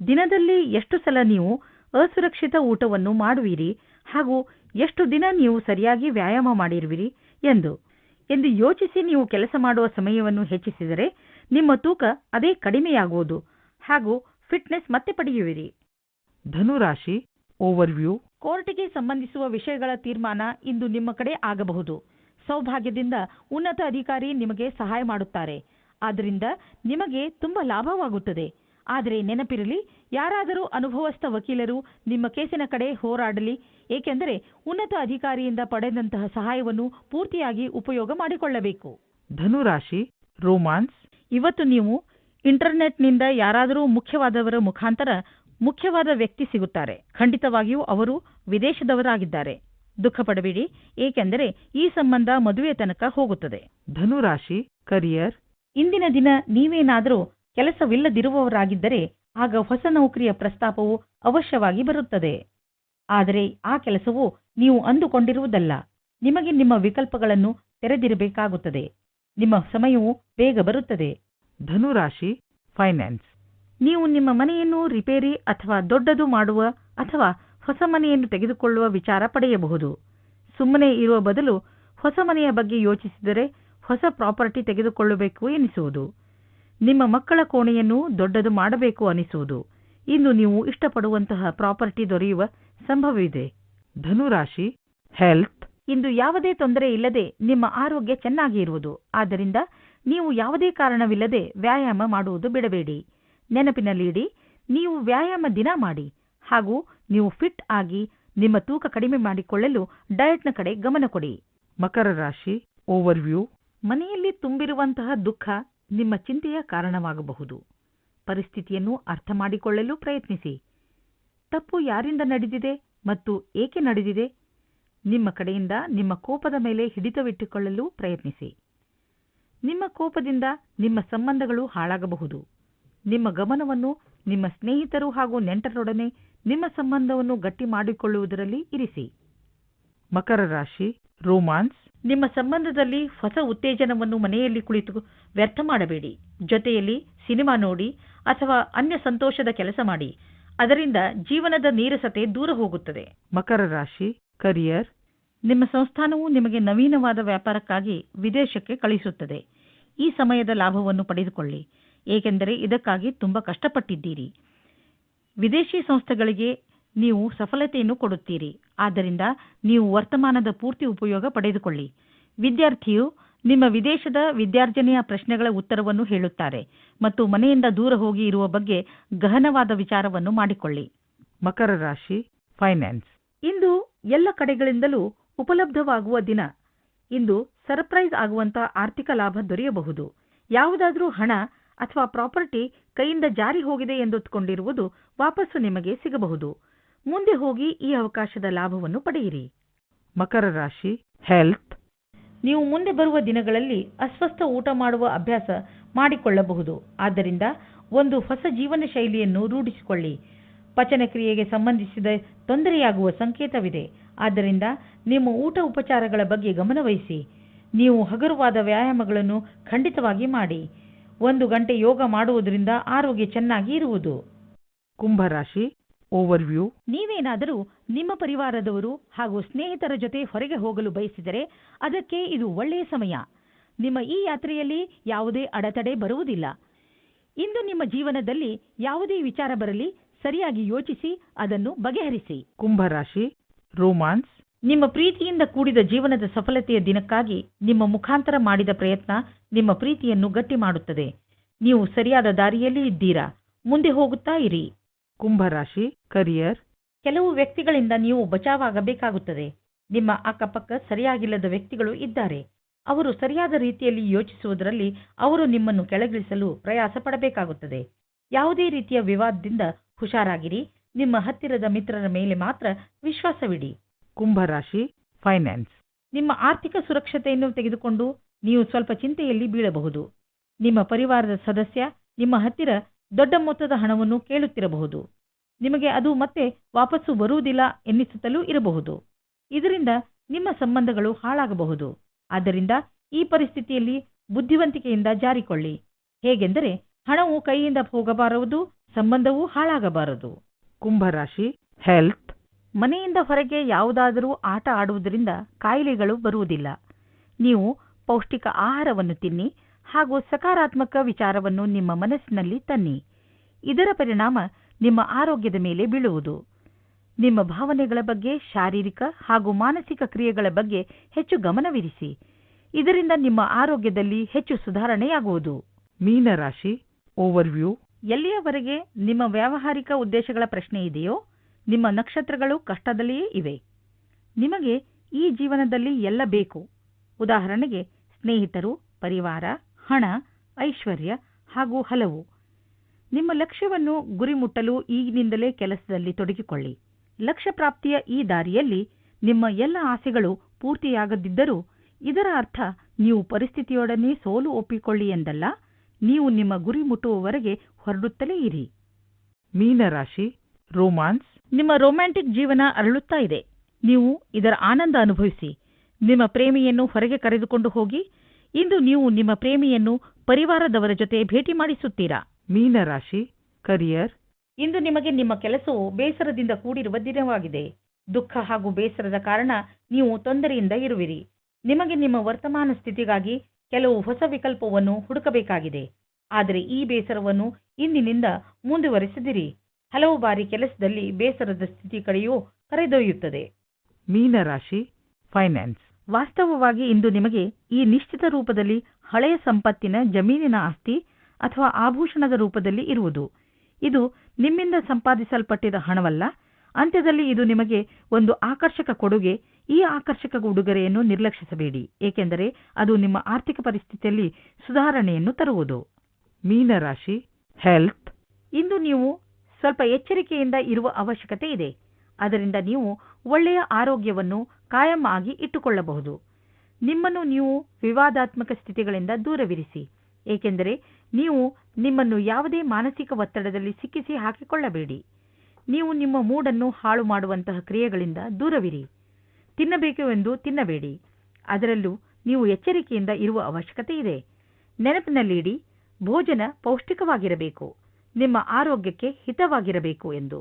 ದಿನದಲ್ಲಿ ಎಷ್ಟು ಸಲ ನೀವು ಅಸುರಕ್ಷಿತ ಊಟವನ್ನು ಮಾಡುವಿರಿ ಹಾಗೂ ಎಷ್ಟು ದಿನ ನೀವು ಸರಿಯಾಗಿ ವ್ಯಾಯಾಮ ಮಾಡಿರುವಿರಿ. ಎಂದು. ಎಂದು ಯೋಚಿಸಿ ನೀವು ಕೆಲಸ ಮಾಡುವ ಸಮಯವನ್ನು ಹೆಚ್ಚಿಸಿದರೆ ನಿಮ್ಮ ತೂಕ ಅದೇ ಕಡಿಮೆಯಾಗುವುದು. ಹಾಗೂ ಫಿಟ್ನೆಸ್ ಮತ್ತೆ ಪಡೆಯುವಿರಿ. ಧನುರಾಶಿ ಓವರ್ವ್ಯೂ. ಕೋರ್ಟ್ಗೆ ಸಂಬಂಧಿಸುವ ವಿಷಯಗಳ ತೀರ್ಮಾನ ಇಂದು ನಿಮ್ಮ ಕಡೆ ಆಗಬಹುದು. ಸೌಭಾಗ್ಯದಿಂದ ಉನ್ನತ ಅಧಿಕಾರಿ ನಿಮಗೆ ಸಹಾಯ ಮಾಡುತ್ತಾರೆ. ಆದ್ದರಿಂದ ನಿಮಗೆ ತುಂಬಾ ಲಾಭವಾಗುತ್ತದೆ. ಆದರೆ ನೆನಪಿರಲಿ ಯಾರಾದರೂ ಅನುಭವಸ್ಥ ವಕೀಲರು ನಿಮ್ಮ ಕೇಸಿನ ಕಡೆ ಹೋರಾಡಲಿ ಏಕೆಂದರೆ ಉನ್ನತ ಅಧಿಕಾರಿಯಿಂದ ಪಡೆದಂತಹ ಸಹಾಯವನ್ನು ಪೂರ್ತಿಯಾಗಿ ಉಪಯೋಗ ಮಾಡಿಕೊಳ್ಳಬೇಕು. ಧನುರಾಶಿ ರೋಮಾನ್ಸ್. ಇವತ್ತು ನೀವು ಇಂಟರ್ನೆಟ್ನಿಂದ ಯಾರಾದರೂ ಮುಖ್ಯವಾದವರ ಮುಖಾಂತರ ಮುಖ್ಯವಾದ ವ್ಯಕ್ತಿ ಸಿಗುತ್ತಾರೆ. ಖಂಡಿತವಾಗಿಯೂ ಅವರು ವಿದೇಶದವರಾಗಿದ್ದಾರೆ. ದುಃಖ ಪಡಬೇಡಿ ಏಕೆಂದರೆ ಈ ಸಂಬಂಧ ಮದುವೆ ತನಕ ಹೋಗುತ್ತದೆ. ಧನುರಾಶಿ ಕರಿಯರ್. ಇಂದಿನ ದಿನ ನೀವೇನಾದರೂ ಕೆಲಸವಿಲ್ಲದಿರುವವರಾಗಿದ್ದರೆ ಆಗ ಹೊಸ ನೌಕರಿಯ ಪ್ರಸ್ತಾಪವು ಅವಶ್ಯವಾಗಿ ಬರುತ್ತದೆ. ಆದರೆ ಆ ಕೆಲಸವು ನೀವು ಅಂದುಕೊಂಡಿರುವುದಲ್ಲ. ನಿಮಗೆ ನಿಮ್ಮ ವಿಕಲ್ಪಗಳನ್ನು ತೆರೆದಿರಬೇಕಾಗುತ್ತದೆ. ನಿಮ್ಮ ಸಮಯವು ಬೇಗ ಬರುತ್ತದೆ. ಧನುರಾಶಿ ಫೈನಾನ್ಸ್. ನೀವು ನಿಮ್ಮ ಮನೆಯನ್ನು ರಿಪೇರಿ ಅಥವಾ ದೊಡ್ಡದು ಮಾಡುವ ಅಥವಾ ಹೊಸ ಮನೆಯನ್ನು ತೆಗೆದುಕೊಳ್ಳುವ ವಿಚಾರ ಪಡೆಯಬಹುದು. ಸುಮ್ಮನೆ ಇರುವ ಬದಲು ಹೊಸ ಮನೆಯ ಬಗ್ಗೆ ಯೋಚಿಸಿದರೆ ಹೊಸ ಪ್ರಾಪರ್ಟಿ ತೆಗೆದುಕೊಳ್ಳಬೇಕು ಎನಿಸುವುದು. ನಿಮ್ಮ ಮಕ್ಕಳ ಕೋಣೆಯನ್ನು ದೊಡ್ಡದು ಮಾಡಬೇಕು ಅನಿಸುವುದು. ಇಂದು ನೀವು ಇಷ್ಟಪಡುವಂತಹ ಪ್ರಾಪರ್ಟಿ ದೊರೆಯುವ ಸಂಭವವಿದೆ. ಧನುರಾಶಿ ಹೆಲ್ತ್ ಇಂದು ಯಾವುದೇ ತೊಂದರೆ ಇಲ್ಲದೆ ನಿಮ್ಮ ಆರೋಗ್ಯ ಚೆನ್ನಾಗಿ ಇರುವುದು. ಆದ್ದರಿಂದ ನೀವು ಯಾವುದೇ ಕಾರಣವಿಲ್ಲದೆ ವ್ಯಾಯಾಮ ಮಾಡುವುದು ಬಿಡಬೇಡಿ. ನೆನಪಿನಲ್ಲಿಡಿ ನೀವು ವ್ಯಾಯಾಮ ದಿನ ಮಾಡಿ. ಹಾಗೂ ನೀವು ಫಿಟ್ ಆಗಿ ನಿಮ್ಮ ತೂಕ ಕಡಿಮೆ ಮಾಡಿಕೊಳ್ಳಲು ಡಯಟ್ನ ಕಡೆ ಗಮನ ಕೊಡಿ. ಮಕರ ರಾಶಿ ಓವರ್ವ್ಯೂ ಮನೆಯಲ್ಲಿ ತುಂಬಿರುವಂತಹ ದುಃಖ ನಿಮ್ಮ ಚಿಂತೆಯ ಕಾರಣವಾಗಬಹುದು. ಪರಿಸ್ಥಿತಿಯನ್ನು ಅರ್ಥ ಮಾಡಿಕೊಳ್ಳಲು ಪ್ರಯತ್ನಿಸಿ. ತಪ್ಪು ಯಾರಿಂದ ನಡೆದಿದೆ ಮತ್ತು ಏಕೆ ನಡೆದಿದೆ? ನಿಮ್ಮ ಕಡೆಯಿಂದ ನಿಮ್ಮ ಕೋಪದ ಮೇಲೆ ಹಿಡಿತವಿಟ್ಟುಕೊಳ್ಳಲು ಪ್ರಯತ್ನಿಸಿ. ನಿಮ್ಮ ಕೋಪದಿಂದ ನಿಮ್ಮ ಸಂಬಂಧಗಳು ಹಾಳಾಗಬಹುದು. ನಿಮ್ಮ ಗಮನವನ್ನು ನಿಮ್ಮ ಸ್ನೇಹಿತರು ಹಾಗೂ ನೆಂಟರೊಡನೆ ನಿಮ್ಮ ಸಂಬಂಧವನ್ನು ಗಟ್ಟಿ ಮಾಡಿಕೊಳ್ಳುವುದರಲ್ಲಿ ಇರಿಸಿ. ಮಕರ ರಾಶಿ, ರೋಮಾನ್ಸ್ ನಿಮ್ಮ ಸಂಬಂಧದಲ್ಲಿ ಹೊಸ ಉತ್ತೇಜನವನ್ನು ಮನೆಯಲ್ಲಿ ಕುಳಿತು ವ್ಯರ್ಥ ಮಾಡಬೇಡಿ. ಜೊತೆಯಲ್ಲಿ ಸಿನಿಮಾ ನೋಡಿ ಅಥವಾ ಅನ್ಯ ಸಂತೋಷದ ಕೆಲಸ ಮಾಡಿ. ಅದರಿಂದ ಜೀವನದ ನೀರಸತೆ ದೂರ ಹೋಗುತ್ತದೆ. ಮಕರ ರಾಶಿ ಕರಿಯರ್ ನಿಮ್ಮ ಸಂಸ್ಥಾನವು ನಿಮಗೆ ನವೀನವಾದ ವ್ಯಾಪಾರಕ್ಕಾಗಿ ವಿದೇಶಕ್ಕೆ ಕಳಿಸುತ್ತದೆ. ಈ ಸಮಯದ ಲಾಭವನ್ನು ಪಡೆದುಕೊಳ್ಳಿ. ಏಕೆಂದರೆ ಇದಕ್ಕಾಗಿ ತುಂಬಾ ಕಷ್ಟಪಟ್ಟಿದ್ದೀರಿ. ವಿದೇಶಿ ಸಂಸ್ಥೆಗಳಿಗೆ ನೀವು ಸಫಲತೆಯನ್ನು ಕೊಡುತ್ತೀರಿ. ಆದ್ದರಿಂದ ನೀವು ವರ್ತಮಾನದ ಪೂರ್ತಿ ಉಪಯೋಗ ಪಡೆದುಕೊಳ್ಳಿ. ವಿದ್ಯಾರ್ಥಿಯು ನಿಮ್ಮ ವಿದೇಶದ ವಿದ್ಯಾರ್ಜನೆಯ ಪ್ರಶ್ನೆಗಳ ಉತ್ತರವನ್ನು ಹೇಳುತ್ತಾರೆ ಮತ್ತು ಮನೆಯಿಂದ ದೂರ ಹೋಗಿ ಇರುವ ಬಗ್ಗೆ ಗಹನವಾದ ವಿಚಾರವನ್ನು ಮಾಡಿಕೊಳ್ಳಿ. ಮಕರ ರಾಶಿ ಫೈನಾನ್ಸ್ ಇಂದು ಎಲ್ಲ ಕಡೆಗಳಿಂದಲೂ ಉಪಲಬ್ಧವಾಗುವ ದಿನ. ಇಂದು ಸರ್ಪ್ರೈಸ್ ಆಗುವಂತಹ ಆರ್ಥಿಕ ಲಾಭ ದೊರೆಯಬಹುದು. ಯಾವುದಾದರೂ ಹಣ ಅಥವಾ ಪ್ರಾಪರ್ಟಿ ಕೈಯಿಂದ ಜಾರಿ ಹೋಗಿದೆ ಎಂದುಕೊಂಡಿರುವುದು ವಾಪಸ್ಸು ನಿಮಗೆ ಸಿಗಬಹುದು. ಮುಂದೆ ಹೋಗಿ ಈ ಅವಕಾಶದ ಲಾಭವನ್ನು ಪಡೆಯಿರಿ. ಮಕರ ರಾಶಿ ಹೆಲ್ತ್ ನೀವು ಮುಂದೆ ಬರುವ ದಿನಗಳಲ್ಲಿ ಅಸ್ವಸ್ಥ ಊಟ ಮಾಡುವ ಅಭ್ಯಾಸ ಮಾಡಿಕೊಳ್ಳಬಹುದು. ಆದ್ದರಿಂದ ಒಂದು ಹೊಸ ಜೀವನ ಶೈಲಿಯನ್ನು ರೂಢಿಸಿಕೊಳ್ಳಿ. ಪಚನ ಕ್ರಿಯೆಗೆ ಸಂಬಂಧಿಸಿದ ತೊಂದರೆಯಾಗುವ ಸಂಕೇತವಿದೆ. ಆದ್ದರಿಂದ ನಿಮ್ಮ ಊಟ ಉಪಚಾರಗಳ ಬಗ್ಗೆ ಗಮನವಹಿಸಿ. ನೀವು ಹಗುರವಾದ ವ್ಯಾಯಾಮಗಳನ್ನು ಖಂಡಿತವಾಗಿ ಮಾಡಿ. ಒಂದು ಗಂಟೆ ಯೋಗ ಮಾಡುವುದರಿಂದ ಆರೋಗ್ಯ ಚೆನ್ನಾಗಿ ಇರುವುದು. ಕುಂಭರಾಶಿ ಓವರ್ವ್ಯೂ ನೀವೇನಾದರೂ ನಿಮ್ಮ ಪರಿವಾರದವರು ಹಾಗೂ ಸ್ನೇಹಿತರ ಜೊತೆ ಹೊರಗೆ ಹೋಗಲು ಬಯಸಿದರೆ ಅದಕ್ಕೆ ಇದು ಒಳ್ಳೆಯ ಸಮಯ. ನಿಮ್ಮ ಈ ಯಾತ್ರೆಯಲ್ಲಿ ಯಾವುದೇ ಅಡೆತಡೆ ಬರುವುದಿಲ್ಲ. ಇಂದು ನಿಮ್ಮ ಜೀವನದಲ್ಲಿ ಯಾವುದೇ ವಿಚಾರ ಬರಲಿ ಸರಿಯಾಗಿ ಯೋಚಿಸಿ ಅದನ್ನು ಬಗೆಹರಿಸಿ. ಕುಂಭರಾಶಿ ರೋಮಾನ್ಸ್ ನಿಮ್ಮ ಪ್ರೀತಿಯಿಂದ ಕೂಡಿದ ಜೀವನದ ಸಫಲತೆಯ ದಿನಕ್ಕಾಗಿ ನಿಮ್ಮ ಮುಖಾಂತರ ಮಾಡಿದ ಪ್ರಯತ್ನ ನಿಮ್ಮ ಪ್ರೀತಿಯನ್ನು ಗಟ್ಟಿ ಮಾಡುತ್ತದೆ. ನೀವು ಸರಿಯಾದ ದಾರಿಯಲ್ಲಿ ಇದ್ದೀರಾ? ಮುಂದೆ ಹೋಗುತ್ತಾ ಇರಿ. ಕುಂಭರಾಶಿ ಕರಿಯರ್ ಕೆಲವು ವ್ಯಕ್ತಿಗಳಿಂದ ನೀವು ಬಚಾವಾಗಬೇಕಾಗುತ್ತದೆ. ನಿಮ್ಮ ಅಕ್ಕಪಕ್ಕ ಸರಿಯಾಗಿಲ್ಲದ ವ್ಯಕ್ತಿಗಳು ಇದ್ದಾರೆ. ಅವರು ಸರಿಯಾದ ರೀತಿಯಲ್ಲಿ ಯೋಚಿಸುವುದರಲ್ಲಿ ಅವರು ನಿಮ್ಮನ್ನು ಕೆಳಗಿಳಿಸಲು ಪ್ರಯಾಸ ಪಡಬೇಕಾಗುತ್ತದೆ. ಯಾವುದೇ ರೀತಿಯ ವಿವಾದದಿಂದ ಹುಷಾರಾಗಿರಿ. ನಿಮ್ಮ ಹತ್ತಿರದ ಮಿತ್ರರ ಮೇಲೆ ಮಾತ್ರ ವಿಶ್ವಾಸವಿಡಿ. ಕುಂಭರಾಶಿ ಫೈನಾನ್ಸ್ ನಿಮ್ಮ ಆರ್ಥಿಕ ಸುರಕ್ಷತೆಯನ್ನು ತೆಗೆದುಕೊಂಡು ನೀವು ಸ್ವಲ್ಪ ಚಿಂತೆಯಲ್ಲಿ ಬೀಳಬಹುದು. ನಿಮ್ಮ ಪರಿವಾರದ ಸದಸ್ಯ ನಿಮ್ಮ ಹತ್ತಿರ ದೊಡ್ಡ ಮೊತ್ತದ ಹಣವನ್ನು ಕೇಳುತ್ತಿರಬಹುದು. ನಿಮಗೆ ಅದು ಮತ್ತೆ ವಾಪಸ್ಸು ಬರುವುದಿಲ್ಲ ಎನ್ನಿಸುತ್ತಲೂ ಇರಬಹುದು. ಇದರಿಂದ ನಿಮ್ಮ ಸಂಬಂಧಗಳು ಹಾಳಾಗಬಹುದು. ಆದ್ದರಿಂದ ಈ ಪರಿಸ್ಥಿತಿಯಲ್ಲಿ ಬುದ್ಧಿವಂತಿಕೆಯಿಂದ ಜಾರಿಕೊಳ್ಳಿ. ಹೇಗೆಂದರೆ ಹಣವು ಕೈಯಿಂದ ಹೋಗಬಾರದು ಸಂಬಂಧವೂ ಹಾಳಾಗಬಾರದು. ಕುಂಭರಾಶಿ ಹೆಲ್ತ್ ಮನೆಯಿಂದ ಹೊರಗೆ ಯಾವುದಾದರೂ ಆಟ ಆಡುವುದರಿಂದ ಕಾಯಿಲೆಗಳು ಬರುವುದಿಲ್ಲ. ನೀವು ಪೌಷ್ಟಿಕ ಆಹಾರವನ್ನು ತಿನ್ನಿ ಹಾಗೂ ಸಕಾರಾತ್ಮಕ ವಿಚಾರವನ್ನು ನಿಮ್ಮ ಮನಸ್ಸಿನಲ್ಲಿ ತನ್ನಿ. ಇದರ ಪರಿಣಾಮ ನಿಮ್ಮ ಆರೋಗ್ಯದ ಮೇಲೆ ಬೀಳುವುದು. ನಿಮ್ಮ ಭಾವನೆಗಳ ಬಗ್ಗೆ ಶಾರೀರಿಕ ಹಾಗೂ ಮಾನಸಿಕ ಕ್ರಿಯೆಗಳ ಬಗ್ಗೆ ಹೆಚ್ಚು ಗಮನವಿರಿಸಿ. ಇದರಿಂದ ನಿಮ್ಮ ಆರೋಗ್ಯದಲ್ಲಿ ಹೆಚ್ಚು ಸುಧಾರಣೆಯಾಗುವುದು. ಮೀನರಾಶಿ ಓವರ್ವ್ಯೂ. ಎಲ್ಲಿಯವರೆಗೆ ನಿಮ್ಮ ವ್ಯಾವಹಾರಿಕ ಉದ್ದೇಶಗಳ ಪ್ರಶ್ನೆ ಇದೆಯೋ ನಿಮ್ಮ ನಕ್ಷತ್ರಗಳು ಕಷ್ಟದಲ್ಲಿಯೇ ಇವೆ. ನಿಮಗೆ ಈ ಜೀವನದಲ್ಲಿ ಎಲ್ಲ ಬೇಕು. ಉದಾಹರಣೆಗೆ ಸ್ನೇಹಿತರು ಪರಿವಾರ ಹಣ ಐಶ್ವರ್ಯ ಹಾಗೂ ಹಲವು. ನಿಮ್ಮ ಲಕ್ಷ್ಯವನ್ನು ಗುರಿ ಮುಟ್ಟಲು ಈಗಿನಿಂದಲೇ ಕೆಲಸದಲ್ಲಿ ತೊಡಗಿಕೊಳ್ಳಿ. ಲಕ್ಷ್ಯ ಪ್ರಾಪ್ತಿಯ ಈ ದಾರಿಯಲ್ಲಿ ನಿಮ್ಮ ಎಲ್ಲ ಆಸೆಗಳು ಪೂರ್ತಿಯಾಗದಿದ್ದರೂ ಇದರ ಅರ್ಥ ನೀವು ಪರಿಸ್ಥಿತಿಯೊಡನೆ ಸೋಲು ಒಪ್ಪಿಕೊಳ್ಳಿ ಎಂದಲ್ಲ ನೀವು ನಿಮ್ಮ ಗುರಿ ಮುಟ್ಟುವವರೆಗೆ ಹೊರಡುತ್ತಲೇ ಇರಿ. ಮೀನರಾಶಿ ರೋಮಾನ್ಸ್. ನಿಮ್ಮ ರೊಮ್ಯಾಂಟಿಕ್ ಜೀವನ ಅರಳುತ್ತಾ ಇದೆ. ನೀವು ಇದರ ಆನಂದ ಅನುಭವಿಸಿ. ನಿಮ್ಮ ಪ್ರೇಮಿಯನ್ನು ಹೊರಗೆ ಕರೆದುಕೊಂಡು ಹೋಗಿ ಇಂದು ನೀವು ನಿಮ್ಮ ಪ್ರೇಮಿಯನ್ನು ಪರಿವಾರದವರ ಜೊತೆ ಭೇಟಿ ಮಾಡಿಸುತ್ತೀರಾ? ಮೀನರಾಶಿ ಕರಿಯರ್. ಇಂದು ನಿಮಗೆ ನಿಮ್ಮ ಕೆಲಸವು ಬೇಸರದಿಂದ ಕೂಡಿರುವ ದಿನವಾಗಿದೆ. ದುಃಖ ಹಾಗೂ ಬೇಸರದ ಕಾರಣ ನೀವು ತೊಂದರೆಯಿಂದ ಇರುವಿರಿ. ನಿಮಗೆ ನಿಮ್ಮ ವರ್ತಮಾನ ಸ್ಥಿತಿಗಾಗಿ ಕೆಲವು ಹೊಸ ವಿಕಲ್ಪವನ್ನು ಹುಡುಕಬೇಕಾಗಿದೆ. ಆದರೆ ಈ ಬೇಸರವನ್ನು ಇಂದಿನಿಂದ ಮುಂದುವರೆಸಿದಿರಿ. ಹಲವು ಬಾರಿ ಕೆಲಸದಲ್ಲಿ ಬೇಸರದ ಸ್ಥಿತಿ ಕಡೆಯೂ ಕರೆದೊಯ್ಯುತ್ತದೆ. ಮೀನರಾಶಿ ಫೈನಾನ್ಸ್. ವಾಸ್ತವವಾಗಿ ಇಂದು ನಿಮಗೆ ಈ ನಿಶ್ಚಿತ ರೂಪದಲ್ಲಿ ಹಳೆಯ ಸಂಪತ್ತಿನ ಜಮೀನಿನ ಆಸ್ತಿ ಅಥವಾ ಆಭೂಷಣದ ರೂಪದಲ್ಲಿ ಇರುವುದು. ಇದು ನಿಮ್ಮಿಂದ ಸಂಪಾದಿಸಲ್ಪಟ್ಟಿದ ಹಣವಲ್ಲ, ಅಂತ್ಯದಲ್ಲಿ ಇದು ನಿಮಗೆ ಒಂದು ಆಕರ್ಷಕ ಕೊಡುಗೆ, ಈ ಆಕರ್ಷಕ ಉಡುಗೊರೆಯನ್ನು ನಿರ್ಲಕ್ಷಿಸಬೇಡಿ, ಏಕೆಂದರೆ ಅದು ನಿಮ್ಮ ಆರ್ಥಿಕ ಪರಿಸ್ಥಿತಿಯಲ್ಲಿ ಸುಧಾರಣೆಯನ್ನು ತರುವುದು. ಮೀನರಾಶಿ ಹೆಲ್ತ್ ಇಂದು ನೀವು ಸ್ವಲ್ಪ ಎಚ್ಚರಿಕೆಯಿಂದ ಇರುವ ಅವಶ್ಯಕತೆ ಇದೆ. ಅದರಿಂದ ನೀವು ಒಳ್ಳೆಯ ಆರೋಗ್ಯವನ್ನು ಕಾಯಂ ಆಗಿ ಇಟ್ಟುಕೊಳ್ಳಬಹುದು. ನಿಮ್ಮನ್ನು ನೀವು ವಿವಾದಾತ್ಮಕ ಸ್ಥಿತಿಗಳಿಂದ ದೂರವಿರಿಸಿ, ಏಕೆಂದರೆ ನೀವು ನಿಮ್ಮನ್ನು ಯಾವುದೇ ಮಾನಸಿಕ ಒತ್ತಡದಲ್ಲಿ ಸಿಕ್ಕಿಸಿ ಹಾಕಿಕೊಳ್ಳಬೇಡಿ. ನೀವು ನಿಮ್ಮ ಮೂಡನ್ನು ಹಾಳು ಮಾಡುವಂತಹ ಕ್ರಿಯೆಗಳಿಂದ ದೂರವಿರಿ. ತಿನ್ನಬೇಕು ಎಂದು ತಿನ್ನಬೇಡಿ. ಅದರಲ್ಲೂ ನೀವು ಎಚ್ಚರಿಕೆಯಿಂದ ಇರುವ ಅವಶ್ಯಕತೆ ಇದೆ. ನೆನಪಿನಲ್ಲಿಡಿ, ಭೋಜನ ಪೌಷ್ಟಿಕವಾಗಿರಬೇಕು. ನಿಮ್ಮ ಆರೋಗ್ಯಕ್ಕೆ ಹಿತವಾಗಿರಬೇಕು ಎಂದು.